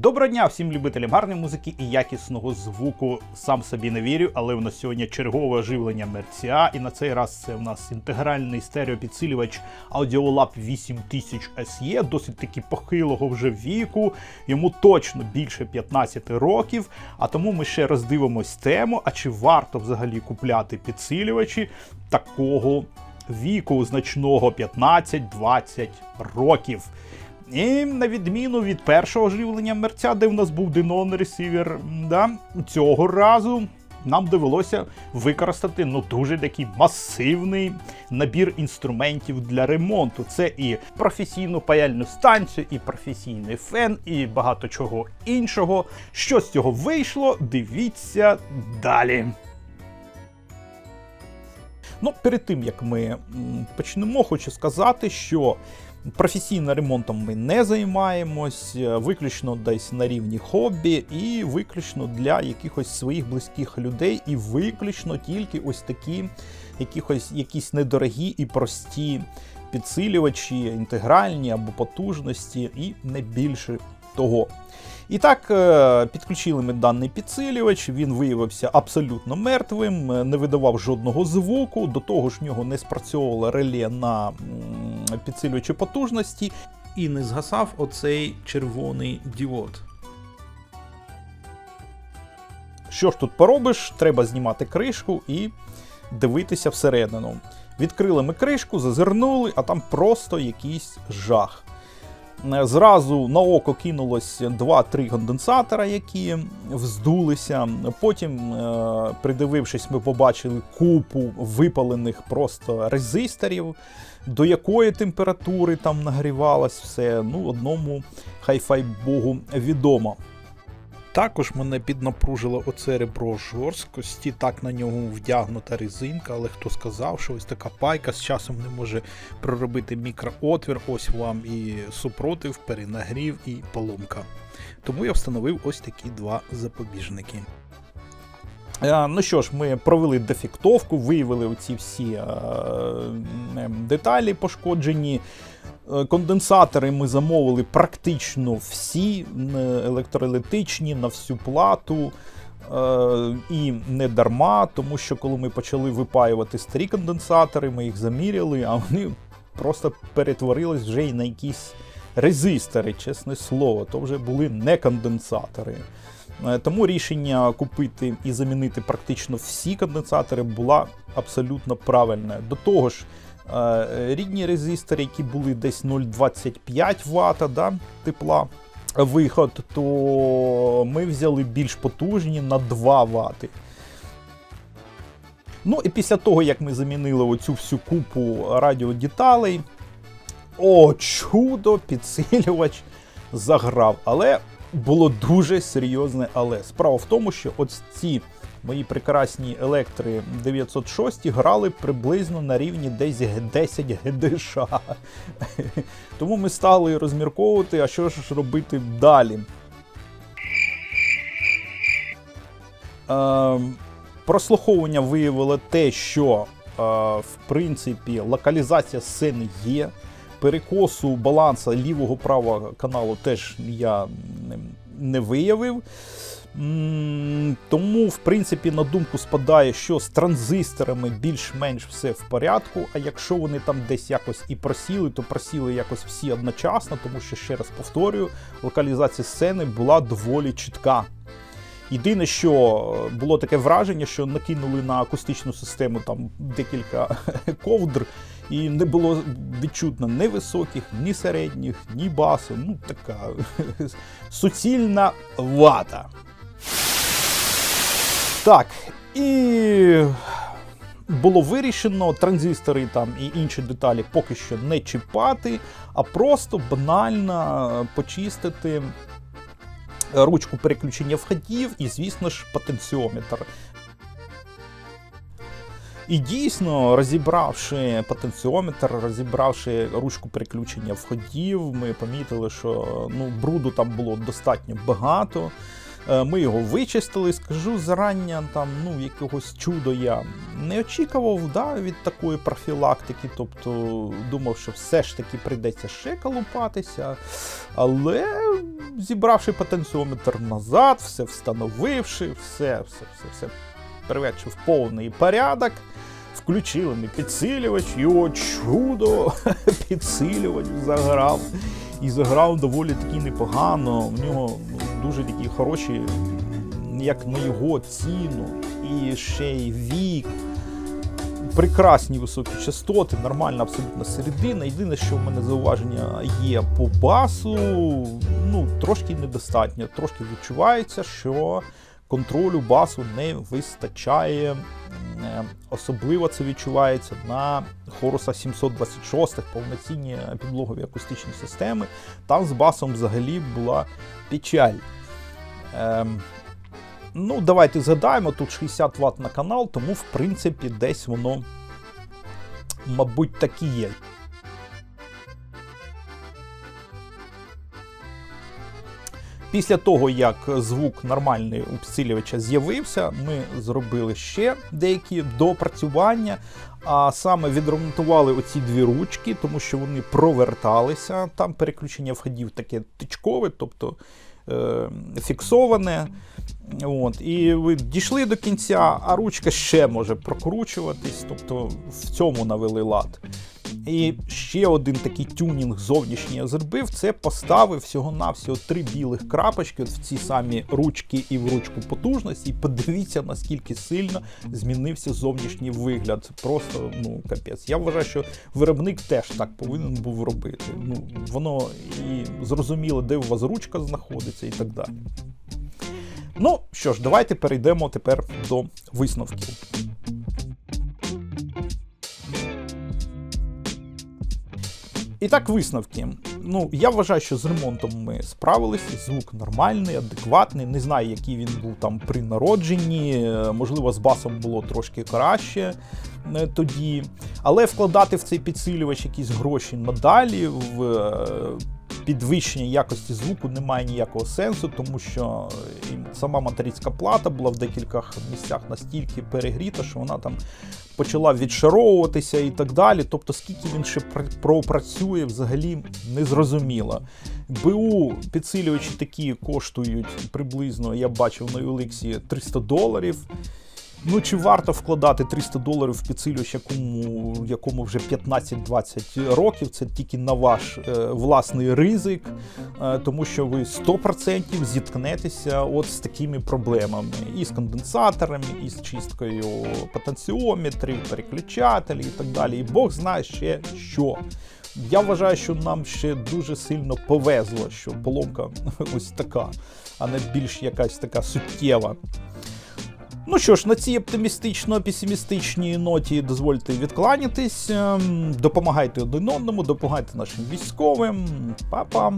Доброго дня всім любителям гарної музики і якісного звуку. Сам собі не вірю, але у нас сьогодні чергове оживлення мерця. І на цей раз це у нас інтегральний стереопідсилювач Audiolab 8000 SE, досить таки похилого вже віку. Йому точно більше 15 років. А тому ми ще роздивимось тему: а чи варто взагалі купляти підсилювачі такого віку значного 15-20 років. І на відміну від першого живлення мерця, де в нас був Denon ресивер, да, цього разу нам довелося використати ну дуже такий масивний набір інструментів для ремонту. Це і професійну паяльну станцію, і професійний фен, і багато чого іншого. Що з цього вийшло? Дивіться далі. Ну, перед тим як ми почнемо, хочу сказати, що професійним ремонтом ми не займаємось, е, виключно десь на рівні хобі, і виключно для якихось своїх близьких людей, і виключно тільки ось такі якихось, якісь недорогі і прості підсилювачі, інтегральні або потужності, і не більше того. І так, е, підключили ми даний підсилювач, він виявився абсолютно мертвим, е, не видавав жодного звуку, до того ж в нього не спрацьовувало реле на підсилювачі потужності, і не згасав оцей червоний діод. Що ж тут поробиш? Треба знімати кришку і дивитися всередину. Відкрили ми кришку, зазирнули, а там просто якийсь жах. Е, Зразу на око кинулось 2-3 конденсатора, які вздулися. Потім, е, придивившись, ми побачили купу випалених просто резисторів, до якої температури там нагрівалось все. Ну, одному хай-фай богу відомо. Також мене піднапружило оце ребро жорсткості, так на нього вдягнута резинка, але хто сказав, що ось така пайка з часом не може проробити мікроотвір, ось вам і супротив, перенагрів і поломка. Тому я встановив ось такі два запобіжники. Е, Ну що ж, ми провели дефектовку, виявили оці всі е, деталі пошкоджені. Е, Конденсатори ми замовили практично всі електролітичні на всю плату. Е, І не дарма, тому що коли ми почали випаювати старі конденсатори, ми їх заміряли, а вони просто перетворились вже й на якісь резистори, чесне слово, то вже були не конденсатори. Е, Тому рішення купити і замінити практично всі конденсатори була абсолютно правильне. До того ж, рідні резистори, які були десь 0,25 Вт да, тепла виход, то ми взяли більш потужні на 2 Вт. Ну і після того, як ми замінили оцю всю купу радіодеталей, о, чудо, підсилювач заграв. Але було дуже серйозне але. Справа в тому, що ось ці мої прекрасні електри 906 грали приблизно на рівні десь 10 ГДШ. Тому ми стали розмірковувати, а що ж робити далі. Е, прослуховування виявило те, що е, в принципі локалізація сцени є. Перекосу баланса лівого правого каналу теж я не, виявив. Тому, в принципі, на думку спадає, що з транзисторами більш-менш все в порядку. А якщо вони там десь якось і просіли, то просіли якось всі одночасно, тому що, ще раз повторюю, локалізація сцени була доволі чітка. Єдине, що е, було таке враження, що накинули на акустичну систему там декілька ковдр, і не було відчутно ні високих, ні середніх, ні басу. Ну, така суцільна вата. Так, і було вирішено транзистори там і інші деталі поки що не чіпати, а просто банально почистити ручку переключення входів і, звісно ж, потенціометр. І дійсно, розібравши потенціометр, розібравши ручку переключення входів, ми помітили, що ну, бруду там було достатньо багато. Е, Ми його вичистили, скажу зарання, там ну якогось чудо я не очікував да, від такої профілактики. Тобто думав, що все ж таки прийдеться ще колупатися. Але зібравши потенціометр назад, все встановивши, все, все, все, все приведши в повний порядок. Включили ми підсилювач, і о чудо! Підсилювач заграв. І заграв доволі таки непогано. У нього дуже такі хороші, як на його ціну, і ще й вік. Прекрасні високі частоти, нормальна абсолютно середина. Єдине, що в мене зауваження є по басу, ну трошки недостатньо. Трошки відчувається, що контролю басу не вистачає. Е, Особливо це відчувається на Хоруса 726 повноцінні підлогові акустичні системи. Там з басом взагалі була печаль. Ем, ну, давайте згадаємо, тут 60 Вт на канал, тому в принципі десь воно, мабуть, так є. Після того, як звук нормальний у підсилювача з'явився, ми зробили ще деякі допрацювання, а саме відремонтували оці дві ручки, тому що вони проверталися. Там переключення входів таке тичкове, тобто е, фіксоване. От, І ви дійшли до кінця, а ручка ще може прокручуватись, тобто в цьому навели лад. І ще один такий тюнінг зовнішній я зробив, це поставив всього-навсього три білих крапочки от в ці самі ручки і в ручку потужності. І подивіться, наскільки сильно змінився зовнішній вигляд. Просто ну капець. Я вважаю, що виробник теж так повинен був робити. Ну, Воно і зрозуміло, де у вас ручка знаходиться і так далі. Ну що ж, давайте перейдемо тепер до висновків. І так, висновки. Ну, я вважаю, що з ремонтом ми справилися. Звук нормальний, адекватний. Не знаю, який він був там при народженні. Можливо, з басом було трошки краще е, тоді. Але вкладати в цей підсилювач якісь гроші надалі в е, підвищення якості звуку немає ніякого сенсу, тому що сама материнська плата була в декількох місцях настільки перегріта, що вона там почала відшаровуватися і так далі. Тобто, скільки він ще пропрацює, взагалі незрозуміло. БУ підсилювачі такі коштують приблизно, я бачив на Олексі 300 доларів. Ну, чи варто вкладати 300 доларів в підсилювач, якому якому вже 15-20 років, це тільки на ваш е, власний ризик, е, тому що ви 100% зіткнетеся от з такими проблемами. І з конденсаторами, і з чисткою потенціометрів, переключателів і так далі. І Бог знає ще що. Я вважаю, що нам ще дуже сильно повезло, що поломка ось така, а не більш якась така суттєва. Ну що ж, на цій оптимістично-песимістичній ноті дозвольте відкланятись. Ем, допомагайте один одному, допомагайте нашим військовим. Па-па!